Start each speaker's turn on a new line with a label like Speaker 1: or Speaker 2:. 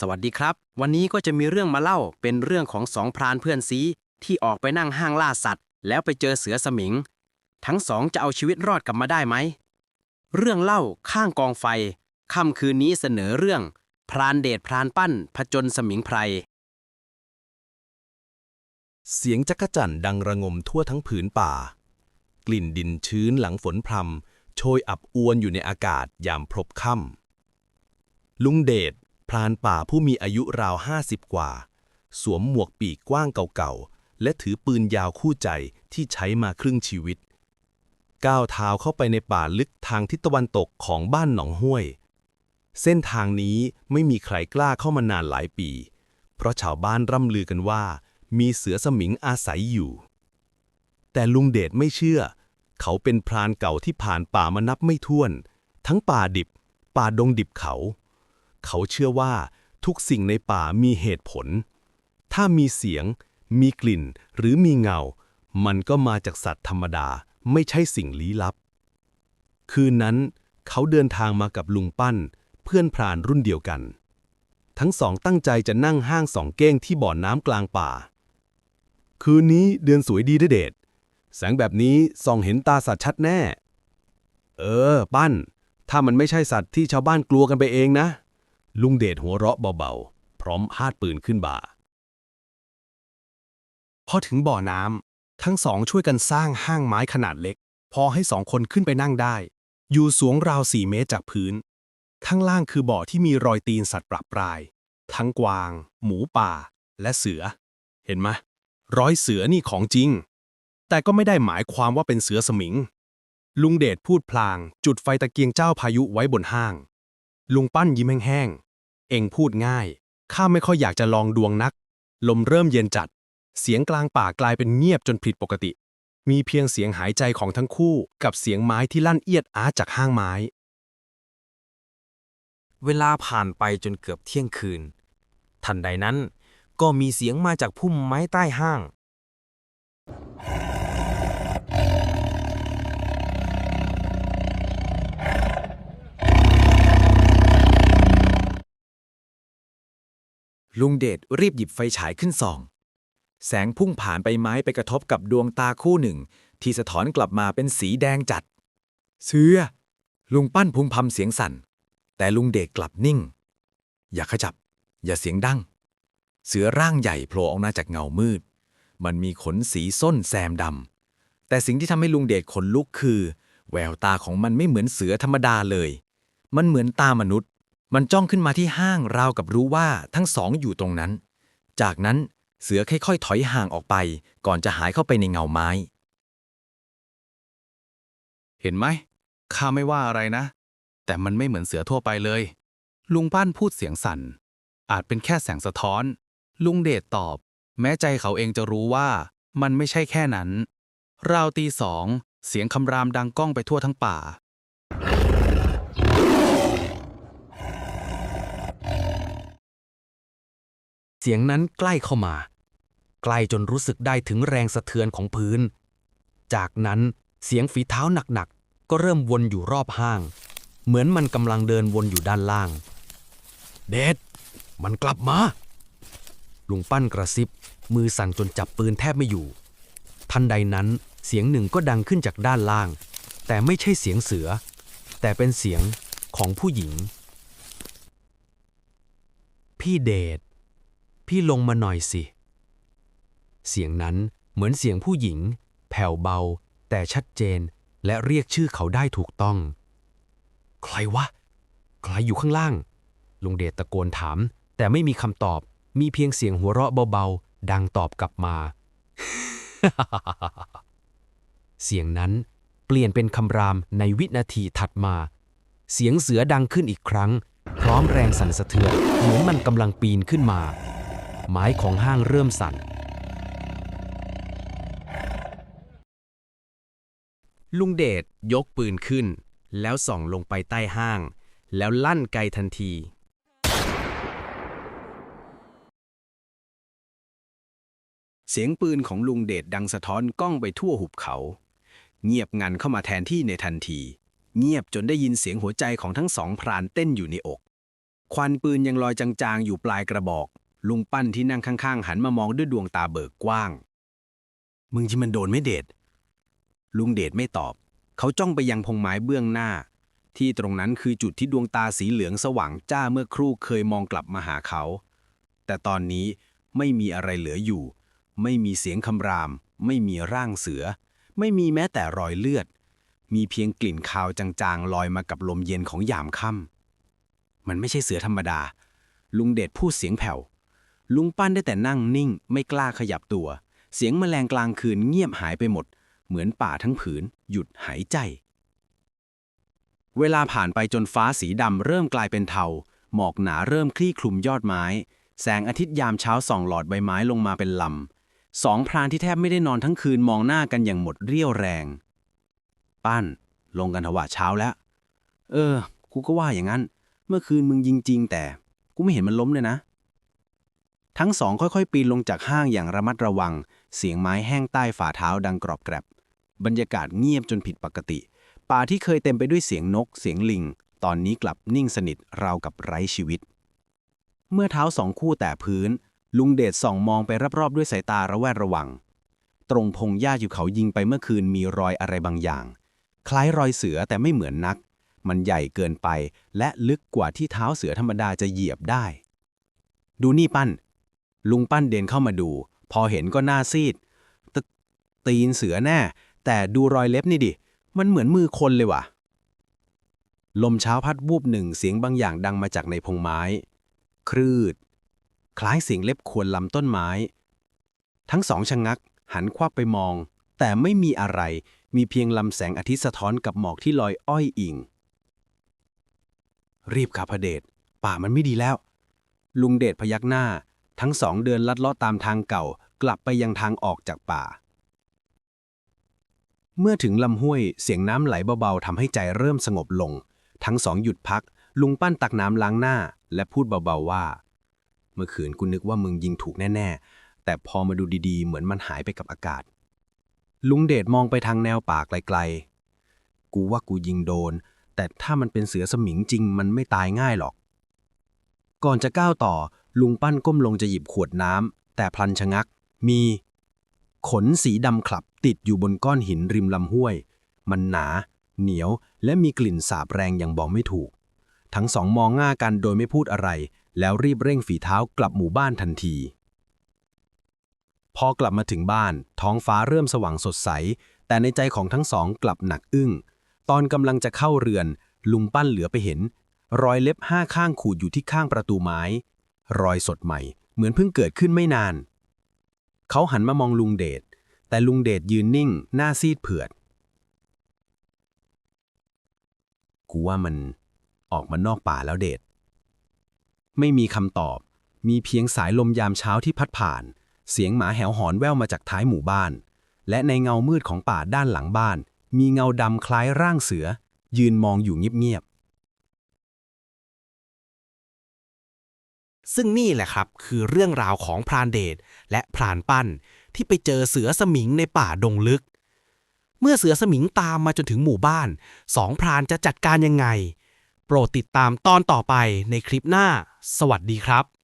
Speaker 1: สวัสดีครับ วันนี้ก็จะมีเรื่องมาเล่าเป็นเรื่องของสองพรานเพื่อนซีที่ออกไปนั่งห้างล่าสัตว์ แล้วไปเจอเสือสมิง ทั้งสองจะเอาชีวิตรอดกลับมาได้ไหม เรื่องเล่าข้างกองไฟค่ำคืนนี้เสนอเรื่อง พรานเดชพรานปั้นผจญสมิงไพร
Speaker 2: เสียงจักจั่นดังระงมทั่วทั้งผืนป่า กลิ่นดินชื้นหลังฝนพรำโชยอับอวนอยู่ในอากาศยามพรบค่ำลุงเดช พรานป่าผู้มีอายุราวห้าสิบกว่า สวมหมวกปีกกว้างเก่าๆ และถือปืนยาวคู่ใจที่ใช้มาครึ่งชีวิต ก้าวเท้าเข้าไปในป่าลึกทางทิศตะวันตกของบ้านหนองห้วย เส้นทางนี้ไม่มีใครกล้าเข้ามานานหลายปี เพราะชาวบ้านร่ำลือกันว่า มีเสือสมิงอาศัยอยู่ แต่ลุงเดชไม่เชื่อ เขาเป็นพรานเก่าที่ผ่านป่ามานับไม่ถ้วน ทั้งป่าดิบ ป่าดงดิบเขา เขาเชื่อว่าทุกสิ่งในป่ามีเหตุผล ถ้ามีเสียง มีกลิ่น หรือมีเงา มันก็มาจากสัตว์ธรรมดา ไม่ใช่สิ่งลี้ลับ คืนนั้น เขาเดินทางมากับลุงปั้น เพื่อนพรานรุ่นเดียวกัน ทั้งสองตั้งใจจะนั่งห้างสองเก้งที่บ่อน้ำกลางป่า คืนนี้เดือนสวยดีเด้อเดชแสงแบบนี้ส่องเห็นตาสัตว์ชัดแน่ เออ ปั้น ถ้ามันไม่ใช่สัตว์ที่ชาวบ้านกลัวกันไปเองนะ ลุงเดชหัวเราะเบาๆ พร้อมพาดปืนขึ้นบ่า
Speaker 3: พอถึงบ่อน้ำทั้งสองช่วยกันสร้างห้างไม้ขนาดเล็ก พอให้สองคนขึ้นไปนั่งได้ อยู่สูงราวสี่เมตรจากพื้น ข้างล่างคือบ่อที่มีรอยตีนสัตว์ปรับปราย ทั้งกวาง หมูป่า และเสือ เห็นไหมรอยเสือนี่ของจริง แต่ก็ไม่ได้หมายความว่าเป็นเสือสมิง ลุงเดชพูดพลาง จุดไฟตะเกียงเจ้าพายุไว้บนห้าง ลุงปั้นยิ้มแห้งๆ เองพูดง่าย ข้าไม่ค่อยอยากจะลองดวงนัก ลมเริ่มเย็นจัด เสียงกลางป่ากลายเป็นเงียบจนผิดปกติ มีเพียงเสียงหายใจของทั้งคู่กับเสียงไม้ที่ลั่นเอียดอาจากห้างไม้
Speaker 4: เวลาผ่านไปจนเกือบเที่ยงคืน ทันใดนั้นก็มีเสียงมาจากพุ่มไม้ใต้ห้าง
Speaker 5: ลุงเดชรีบหยิบไฟฉายขึ้นส่อง แสงพุ่งผ่านใบไม้ไปกระทบกับดวงตาคู่หนึ่ง ที่สะท้อนกลับมาเป็นสีแดงจัด เสือ ลุงปั้นพุมพำเสียงสั่น แต่ลุงเดชกลับนิ่ง อย่าขจับ อย่าเสียงดัง เสือร่างใหญ่โผล่ออกมาจากเงามืด มันมีขนสีส้นแซมดำ แต่สิ่งที่ทำให้ลุงเดชขนลุกคือ แววตาของมันไม่เหมือนเสือธรรมดาเลย มันเหมือนตามนุษย์ มันจ้องขึ้นมาที่ห้างราวกับรู้ว่าทั้งสองอยู่ตรงนั้น จากนั้นเสือค่อยๆ ถอยห่างออกไป ก่อนจะหายเข้าไปในเงาไม้
Speaker 3: เห็นไหมข้าไม่ว่าอะไรนะ แต่มันไม่เหมือนเสือทั่วไปเลย ลุงปั้นพูดเสียงสั่น อาจเป็นแค่แสงสะท้อน ลุงเดชตอบ แม้ใจเขาเองจะรู้ว่ามันไม่ใช่แค่นั้น ราวตีสอง เสียงคำรามดังก้องไปทั่วทั้งป่า
Speaker 1: สียงนั้นใกล้เข้ามา ใกล้จนรู้สึกได้ถึงแรงสะเทือนของพื้น จากนั้นเสียงฝีเท้าหนักๆ ก็เริ่มวนอยู่รอบห้าง เหมือนมันกำลังเดินวนอยู่ด้านล่าง เดดมันกลับมาลุงปั้นกระซิบ มือสั่นจนจับปืนแทบไม่อยู่ ทันใดนั้นเสียงหนึ่งก็ดังขึ้นจากด้านล่าง แต่ไม่ใช่เสียงเสือ แต่เป็นเสียงของผู้หญิง พี่เดช พี่ลงมาหน่อยสิ เสียงนั้นเหมือนเสียงผู้หญิง แผ่วเบา แต่ชัดเจนและเรียกชื่อเขาได้ถูกต้อง ใครวะ ใครอยู่ข้างล่าง ลุงเดชตะโกนถาม แต่ไม่มีคำตอบ มีเพียงเสียงหัวเราะเบาๆ ดังตอบกลับมา เสียงนั้นเปลี่ยนเป็นคำรามในวินาทีถัดมา เสียงเสือดังขึ้นอีกครั้ง พร้อมแรงสั่นสะเทือนเหมือนมันกำลังปีนขึ้นมา ไม้ของห้างเริ่มสั่น ลุงเดชยกปืนขึ้น แล้วส่องลงไปใต้ห้าง แล้วลั่นไกทันที เสียงปืนของลุงเดชดังสะท้อนกล้องไปทั่วหุบเขา เงียบงันเข้ามาแทนที่ในทันที เงียบจนได้ยินเสียงหัวใจของทั้งสองพรานเต้นอยู่ในอก ควันปืนยังลอยจางๆ อยู่ปลายกระบอก ลุงปั้นที่นั่งข้างๆ หันมามองด้วยดวงตาเบิกกว้าง มึงที่มันโดนไม่เดชลุงเดชไม่ตอบ เขาจ้องไปยังพงไม้เบื้องหน้า ที่ตรงนั้นคือจุดที่ดวงตาสีเหลืองสว่างจ้าเมื่อครู่เคยมองกลับมาหาเขา แต่ตอนนี้ไม่มีอะไรเหลืออยู่ ไม่มีเสียงคำราม ไม่มีร่างเสือ ไม่มีแม้แต่รอยเลือด มีเพียงกลิ่นคาวจางๆลอยมากับลมเย็นของยามค่ำมันไม่ใช่เสือธรรมดา ลุงเดชพูดเสียงแผ่ว ลุงปั้นได้แต่นั่งนิ่ง ไม่กล้าขยับตัว เสียงแมลงกลางคืนเงียบหายไปหมด เหมือนป่าทั้งผืน หยุดหายใจ เวลาผ่านไปจนฟ้าสีดำเริ่มกลายเป็นเทา หมอกหนาเริ่มคลี่คลุมยอดไม้ แสงอาทิตย์ยามเช้าส่องหลอดใบไม้ลงมาเป็นลำสองพรานที่แทบไม่ได้นอนทั้งคืนมองหน้ากันอย่างหมดเรี่ยวแรง ปั้น ลงกันถวะเช้าแล้ว เออ กูก็ว่าอย่างนั้น เมื่อคืนมึงยิงจริงแต่ กูไม่เห็นมันล้มเลยนะ ทั้งสองค่อยๆ ปีนลงจากห้างอย่างระมัดระวัง เสียงไม้แห้งใต้ฝ่าเท้าดังกรอบแกรบบรรยากาศเงียบจนผิดปกติ ป่าที่เคยเต็มไปด้วยเสียงนก เสียงลิง ตอนนี้กลับนิ่งสนิทราวกับไร้ชีวิต เมื่อเท้าสองคู่แต่พื้น ลุงเดชส่องมองไปรอบๆ ด้วยสายตาระแวดระวัง ตรงพงหญ้าอยู่เขายิงไปเมื่อคืนมีรอยอะไรบางอย่าง คล้ายรอยเสือแต่ไม่เหมือนนัก มันใหญ่เกินไป และลึกกว่าที่เท้าเสือธรรมดาจะเหยียบได้ ดูนี่ปั้น ลุงปั้นเดินเข้ามาดู พอเห็นก็หน้าซีดตตีนเสือแน่ แต่ดูรอยเล็บนี่ดิ มันเหมือนมือคนเลยว่ะ ลมเช้าพัดวูบหนึ่งเสียงบางอย่างดังมาจากในพงไม้ ครืด คล้ายเสียงเล็บควรลำต้นไม้ ทั้งสองชะงัก หันควับไปมอง แต่ไม่มีอะไร มีเพียงลำแสงอาทิตย์สะท้อนกับหมอกที่ลอยอ้อยอิง รีบขับพระเดชป่ามันไม่ดีแล้ว ลุงเดชพยักหน้า ทั้งสองเดินลัดเลาะตามทางเก่า กลับไปยังทางออกจากป่า เมื่อถึงลำห้วยเสียงน้ำไหลเบาๆทำให้ใจเริ่มสงบลง ทั้งสองหยุดพัก ลุงปั้นตักน้ำล้างหน้า และพูดเบาๆว่า เมื่อคืนกูนึกว่ามึงยิงถูกแน่ๆ แต่พอมาดูดีๆ เหมือนมันหายไปกับอากาศ ลุงเดชมองไปทางแนวป่าไกลๆ กูว่ากูยิงโดน แต่ถ้ามันเป็นเสือสมิงจริงมันไม่ตายง่ายหรอก ก่อนจะก้าวต่อ ลุงปั้นก้มลงจะหยิบขวดน้ำแต่พลันชะงัก มี ขนสีดำคลับติดอยู่บนก้อนหินริมลำห้วย มันหนา เหนียว และมีกลิ่นสาบแรงอย่างบอกไม่ถูก ทั้งสองมองหน้ากันโดยไม่พูดอะไร แล้วรีบเร่งฝีเท้ากลับหมู่บ้านทันที พอกลับมาถึงบ้าน ท้องฟ้าเริ่มสว่างสดใส แต่ในใจของทั้งสองกลับหนักอึ้ง ตอนกำลังจะเข้าเรือน ลุงปั้นเหลือไปเห็น รอยเล็บห้าข้างขูดอยู่ที่ข้างประตูไม้ รอยสดใหม่ เหมือนเพิ่งเกิดขึ้นไม่นาน เขาหันมามองลุงเดช แต่ลุงเดชยืนนิ่ง หน้าซีดเผือด กูว่ามันออกมานอกป่าแล้วเดช ไม่มีคำตอบ มีเพียงสายลมยามเช้าที่พัดผ่าน เสียงหมาแหวหอนแว่วมาจากท้ายหมู่บ้าน และในเงามืดของป่าด้านหลังบ้าน มีเงาดำคล้ายร่างเสือ ยืนมองอยู่เงียบ
Speaker 6: ซึ่งนี่แหละครับคือเรื่องราวของพรานเดชและพรานปั้นที่ไปเจอเสือสมิงในป่าดงลึก เมื่อเสือสมิงตามมาจนถึงหมู่บ้านสองพรานจะจัดการยังไง โปรดติดตามตอนต่อไปในคลิปหน้า สวัสดีครับ